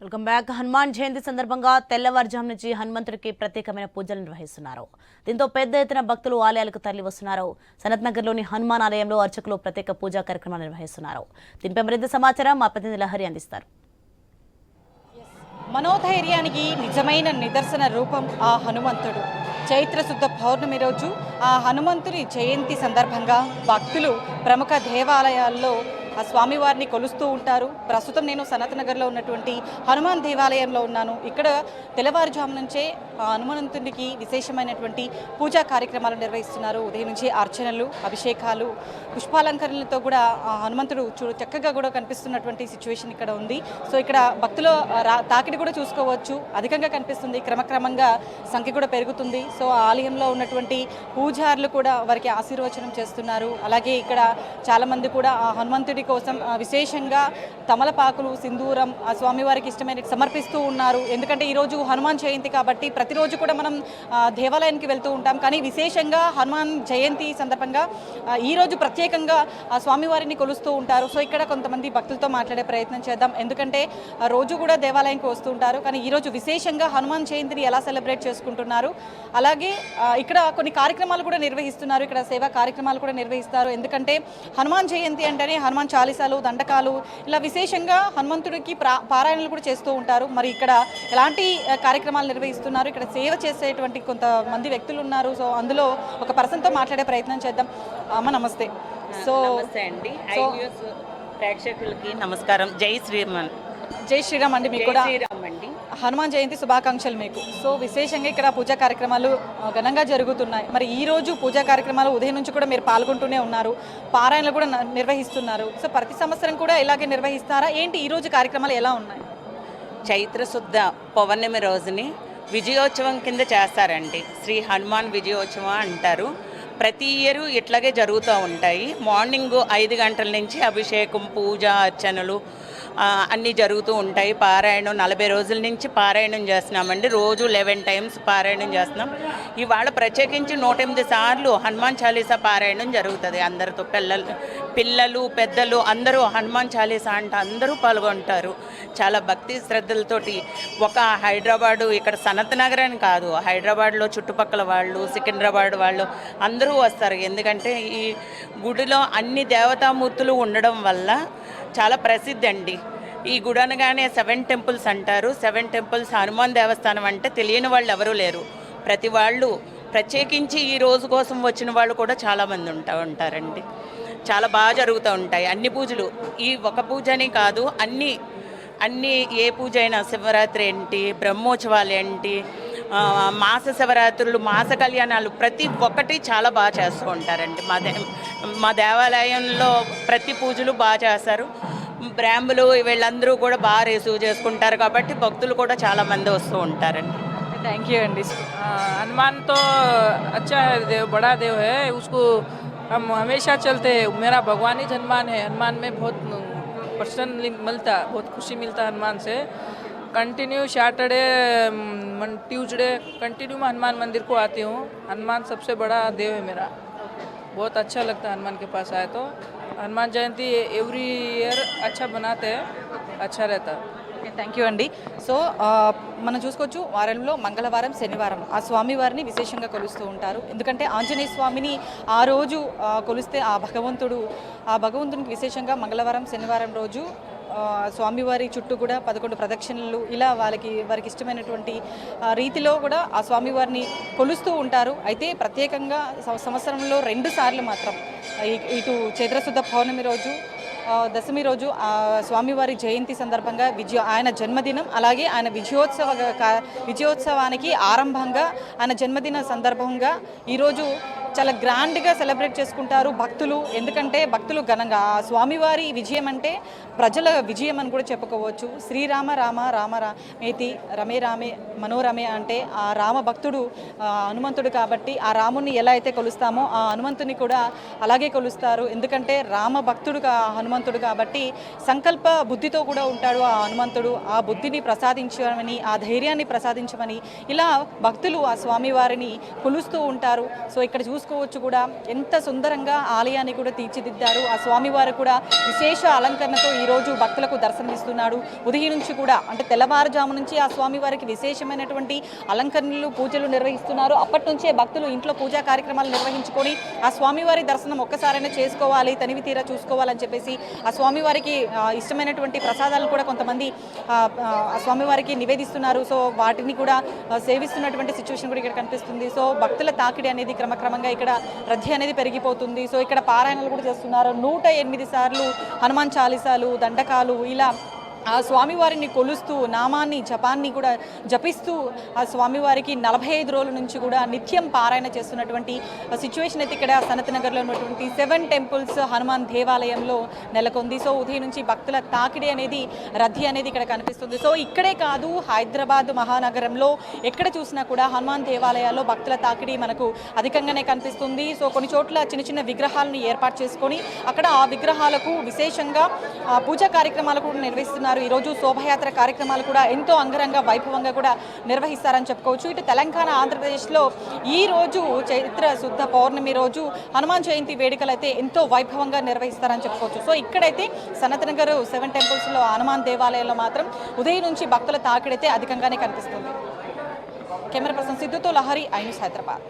Welcome back. Hanuman Jayanti సందర్భంగా తెల్లవారుజాము నుంచి హనుమంతుడికి ప్రత్యేకమైన పూజలు నిర్వహిస్తున్నారు. దీంతో పెద్ద ఎత్తున భక్తులు ఆలయాలకు తరలి వస్తున్నారు సనత్నగర్లోని హనుమాన్ ఆలయంలో అర్చకులు ప్రత్యేక పూజా కార్యక్రమాలు నిర్వహిస్తున్నారు. దీనిపై మరింత సమాచారం మా ప్రతినిధి లహరి అందిస్తారు. మనోధైర్యానికి నిజమైన నిదర్శన రూపం ఆ హనుమంతుడు. చైత్ర శుద్ధ పౌర్ణమి రోజు ఆ హనుమంతుని జయంతి సందర్భంగా భక్తులు ప్రముఖ దేవాలయాల్లో ఆ స్వామివారిని కొలుస్తూ ఉంటారు. ప్రస్తుతం నేను సనత్ నగర్లో ఉన్నటువంటి హనుమాన్ దేవాలయంలో ఉన్నాను. ఇక్కడ తెల్లవారుజాము నుంచే ఆ హనుమంతునికి విశేషమైనటువంటి పూజా కార్యక్రమాలు నిర్వహిస్తున్నారు. ఉదయం నుంచి అర్చనలు అభిషేకాలు పుష్పాలంకరణలతో కూడా ఆ హనుమంతుడు చూ చక్కగా కూడా కనిపిస్తున్నటువంటి సిచ్యువేషన్ ఇక్కడ ఉంది. సో ఇక్కడ భక్తుల రా- తాకిడి కూడా చూసుకోవచ్చు. అధికంగా కనిపిస్తుంది. క్రమక్రమంగా సంఖ్య కూడా పెరుగుతుంది. సో ఆ ఆలయంలో ఉన్నటువంటి పూజారులు కూడా వారికి ఆశీర్వచనం చేస్తున్నారు. అలాగే ఇక్కడ చాలామంది కూడా ఆ హనుమంతుడి కోసం విశేషంగా తమలపాకులు సింధూరం ఆ స్వామివారికి ఇష్టమైన సమర్పిస్తూ ఉన్నారు. ఎందుకంటే ఈరోజు హనుమాన్ జయంతి కాబట్టి ప్రతిరోజు కూడా మనం దేవాలయానికి వెళ్తూ ఉంటాం. కానీ విశేషంగా హనుమాన్ జయంతి సందర్భంగా ఈరోజు ప్రత్యేకంగా ఆ స్వామివారిని కొలుస్తూ ఉంటారు. సో ఇక్కడ కొంతమంది భక్తులతో మాట్లాడే ప్రయత్నం చేద్దాం. ఎందుకంటే రోజు కూడా దేవాలయానికి వస్తూ ఉంటారు. కానీ ఈరోజు విశేషంగా హనుమాన్ జయంతిని ఎలా సెలబ్రేట్ చేసుకుంటున్నారు? అలాగే ఇక్కడ కొన్ని కార్యక్రమాలు కూడా నిర్వహిస్తున్నారు. ఇక్కడ సేవా కార్యక్రమాలు కూడా నిర్వహిస్తారు. ఎందుకంటే హనుమాన్ జయంతి అంటేనే హనుమాన్ చాలీసాలు దండకాలు ఇలా విశేషంగా హనుమంతుడికి ప్రా పారాయణలు కూడా చేస్తూ ఉంటారు. మరి ఇక్కడ ఎలాంటి కార్యక్రమాలు నిర్వహిస్తున్నారు? ఇక్కడ సేవ చేసేటువంటి కొంతమంది వ్యక్తులు ఉన్నారు. సో అందులో ఒక పర్సన్తో మాట్లాడే ప్రయత్నం చేద్దాం. అమ్మ నమస్తే. సో నమస్తే అండి. న్యూస్ ప్రేక్షకులకి నమస్కారం. జై శ్రీమన్ జై శ్రీరామ్ అండి మీకు కూడా శ్రీరామ్ అండి. హనుమాన్ జయంతి శుభాకాంక్షలు మీకు. సో విశేషంగా ఇక్కడ పూజా కార్యక్రమాలు ఘనంగా జరుగుతున్నాయి. మరి ఈ రోజు పూజా కార్యక్రమాలు ఉదయం నుంచి కూడా మీరు పాల్గొంటూనే ఉన్నారు. పారాయణలు కూడా నిర్వహిస్తున్నారు. సో ప్రతి సంవత్సరం కూడా ఇలాగే నిర్వహిస్తారా? ఏంటి ఈ రోజు కార్యక్రమాలు ఎలా ఉన్నాయి? చైత్ర శుద్ధ పౌర్ణమి రోజుని విజయోత్సవం కింద చేస్తారండి. శ్రీ హనుమాన్ విజయోత్సవం అంటారు. ప్రతి ఇయర్ ఇట్లాగే జరుగుతూ ఉంటాయి. మార్నింగ్ ఐదు గంటల నుంచి అభిషేకం పూజ అర్చనలు అన్నీ జరుగుతూ ఉంటాయి. పారాయణం నలభై రోజుల నుంచి పారాయణం చేస్తున్నామండి. రోజు లెవెన్ టైమ్స్ పారాయణం చేస్తున్నాం. ఇవాళ ప్రత్యేకించి నూట ఎనిమిది సార్లు హనుమాన్ చాలీసా పారాయణం జరుగుతుంది. అందరితో పిల్లలు పిల్లలు పెద్దలు అందరూ హనుమాన్ చాలీసా అంటే అందరూ పాల్గొంటారు. చాలా భక్తి శ్రద్ధలతోటి ఒక హైదరాబాదు ఇక్కడ సనత్ నగర్ అని కాదు హైదరాబాద్లో చుట్టుపక్కల వాళ్ళు సికింద్రాబాద్ వాళ్ళు అందరూ వస్తారు. ఎందుకంటే ఈ గుడిలో అన్ని దేవతామూర్తులు ఉండడం వల్ల చాలా ప్రసిద్ధి అండి. ఈ గుడి అనగానే సెవెన్ టెంపుల్స్ అంటారు. సెవెన్ టెంపుల్స్ హనుమాన్ దేవస్థానం అంటే తెలియని వాళ్ళు ఎవరూ లేరు. ప్రతి వాళ్ళు ప్రత్యేకించి ఈ రోజు కోసం వచ్చిన వాళ్ళు కూడా చాలామంది ఉంటా ఉంటారండి. చాలా బాగా జరుగుతూ ఉంటాయి. అన్ని పూజలు ఈ ఒక పూజని కాదు అన్ని అన్ని ఏ పూజ అయినా శివరాత్రి ఏంటి బ్రహ్మోత్సవాలు ఏంటి మాస శివరాత్రులు మాస కళ్యాణాలు ప్రతి ఒక్కటి చాలా బాగా చేస్తూ ఉంటారండి. మా దే మా దేవాలయంలో ప్రతి పూజలు బాగా చేస్తారు. బ్రాహ్మలు వీళ్ళందరూ కూడా బాగా రిసీవ్ చేసుకుంటారు కాబట్టి భక్తులు కూడా చాలామంది వస్తూ ఉంటారండి థ్యాంక్ యూ అండి हाँ, हनुमान तो अच्छा है देव बड़ा देव है उसको हम हमेशा चलते हैं मेरा भगवान ही हनुमान है हनुमान में बहुत प्रसन्न मिलता बहुत खुशी मिलता है हनुमान से कंटिन्यू सैटरडे ट्यूसडे कंटिन्यू मैं हनुमान मंदिर को आती हूँ हनुमान सबसे बड़ा देव है मेरा बहुत अच्छा लगता है हनुमान के पास आए तो हनुमान जयंती एवरी ईयर अच्छा बनाते हैं अच्छा रहता है। థ్యాంక్ యూ అండి. సో మనం చూసుకోవచ్చు వారంలో మంగళవారం శనివారం ఆ స్వామివారిని విశేషంగా కొలుస్తూ ఉంటారు. ఎందుకంటే ఆంజనేయ స్వామిని ఆ రోజు కొలిస్తే ఆ భగవంతుడు ఆ భగవంతునికి విశేషంగా మంగళవారం శనివారం రోజు స్వామివారి చుట్టూ కూడా పదకొండు ప్రదక్షిణలు ఇలా వాళ్ళకి వారికి ఇష్టమైనటువంటి రీతిలో కూడా ఆ స్వామివారిని కొలుస్తూ ఉంటారు. అయితే ప్రత్యేకంగా సంవత్సరంలో రెండు సార్లు మాత్రం ఇటు చైత్రశుద్ధ పౌర్ణమి రోజు దశమి రోజు స్వామివారి జయంతి సందర్భంగా విజయ ఆయన జన్మదినం అలాగే ఆయన విజయోత్సవ విజయోత్సవానికి ఆరంభంగా ఆయన జన్మదిన సందర్భంగా ఈరోజు చాలా గ్రాండ్గా సెలబ్రేట్ చేసుకుంటారు భక్తులు. ఎందుకంటే భక్తులు ఘనంగా. ఆ స్వామివారి విజయం అంటే ప్రజల విజయం అని కూడా చెప్పుకోవచ్చు. శ్రీరామ రామ రామ రామేతి రమే రామే మనోరమే అంటే ఆ రామ భక్తుడు హనుమంతుడు కాబట్టి ఆ రాముని ఎలా అయితే కొలుస్తామో ఆ హనుమంతుని కూడా అలాగే కొలుస్తారు. ఎందుకంటే రామ భక్తుడు హనుమంతుడు కాబట్టి సంకల్ప బుద్ధితో కూడా ఉంటాడు ఆ హనుమంతుడు. ఆ బుద్ధిని ప్రసాదించమని ఆ ధైర్యాన్ని ప్రసాదించమని ఇలా భక్తులు ఆ స్వామివారిని కొలుస్తూ ఉంటారు. సో ఇక్కడ చూసుకుంటే చూసుకోవచ్చు కూడా. ఎంత సుందరంగా ఆలయాన్ని కూడా తీర్చిదిద్దారు. ఆ స్వామివారు కూడా విశేష అలంకరణతో ఈరోజు భక్తులకు దర్శనమిస్తున్నాడు. ఉదయం నుంచి కూడా అంటే తెల్లవారుజాము నుంచి ఆ స్వామివారికి విశేషమైనటువంటి అలంకరణలు పూజలు నిర్వహిస్తున్నారు. అప్పటి నుంచే భక్తులు ఇంట్లో పూజా కార్యక్రమాలు నిర్వహించుకొని ఆ స్వామివారి దర్శనం ఒక్కసారైనా చేసుకోవాలి తనివి తీరా చూసుకోవాలని చెప్పేసి ఆ స్వామివారికి ఇష్టమైనటువంటి ప్రసాదాలను కూడా కొంతమంది ఆ, స్వామివారికి నివేదిస్తున్నారు. సో వాటిని కూడా సేవిస్తున్నటువంటి సిచ్యువేషన్ కూడా ఇక్కడ కనిపిస్తుంది. సో భక్తుల తాకిడి అనేది క్రమక్రమంగా ఇక్కడ రద్దీ అనేది పెరిగిపోతుంది. సో ఇక్కడ పారాయణలు కూడా చేస్తున్నారు. నూట ఎనిమిది సార్లు హనుమాన్ చాలీసాలు దండకాలు ఇలా ఆ స్వామివారిని కొలుస్తూ నామాన్ని జపాన్ని కూడా జపిస్తూ ఆ స్వామివారికి నలభై ఐదు రోజుల నుంచి కూడా నిత్యం పారాయణ చేస్తున్నటువంటి సిచ్యువేషన్ అయితే ఇక్కడ సనత్ నగర్లో ఉన్నటువంటి సెవెన్ టెంపుల్స్ హనుమాన్ దేవాలయంలో నెలకొంది. సో ఉదయం నుంచి భక్తుల తాకిడి అనేది రద్దీ అనేది ఇక్కడ కనిపిస్తుంది. సో ఇక్కడే కాదు హైదరాబాద్ మహానగరంలో ఎక్కడ చూసినా కూడా హనుమాన్ దేవాలయాల్లో భక్తుల తాకిడి మనకు అధికంగానే కనిపిస్తుంది. సో కొన్ని చోట్ల చిన్న చిన్న విగ్రహాలను ఏర్పాటు చేసుకొని అక్కడ ఆ విగ్రహాలకు విశేషంగా ఆ, పూజా కార్యక్రమాలు కూడా నిర్వహిస్తున్నారు. ఈరోజు శోభయాత్ర కార్యక్రమాలు కూడా ఎంతో అంగరంగ వైభవంగా కూడా నిర్వహిస్తారని చెప్పుకోవచ్చు. ఇటు తెలంగాణ ఆంధ్రప్రదేశ్లో ఈ రోజు చైత్ర శుద్ధ పౌర్ణమి రోజు హనుమాన్ జయంతి వేడుకలు అయితే ఎంతో వైభవంగా నిర్వహిస్తారని చెప్పుకోవచ్చు. సో ఇక్కడైతే సనతనగర్ సెవెన్ టెంపుల్స్లో హనుమాన్ దేవాలయంలో మాత్రం ఉదయం నుంచి భక్తుల తాకిడైతే అధికంగానే కనిపిస్తుంది. కెమెరా పర్సన్ సిద్ధుతో లహరి ఐన్స్ హైదరాబాద్.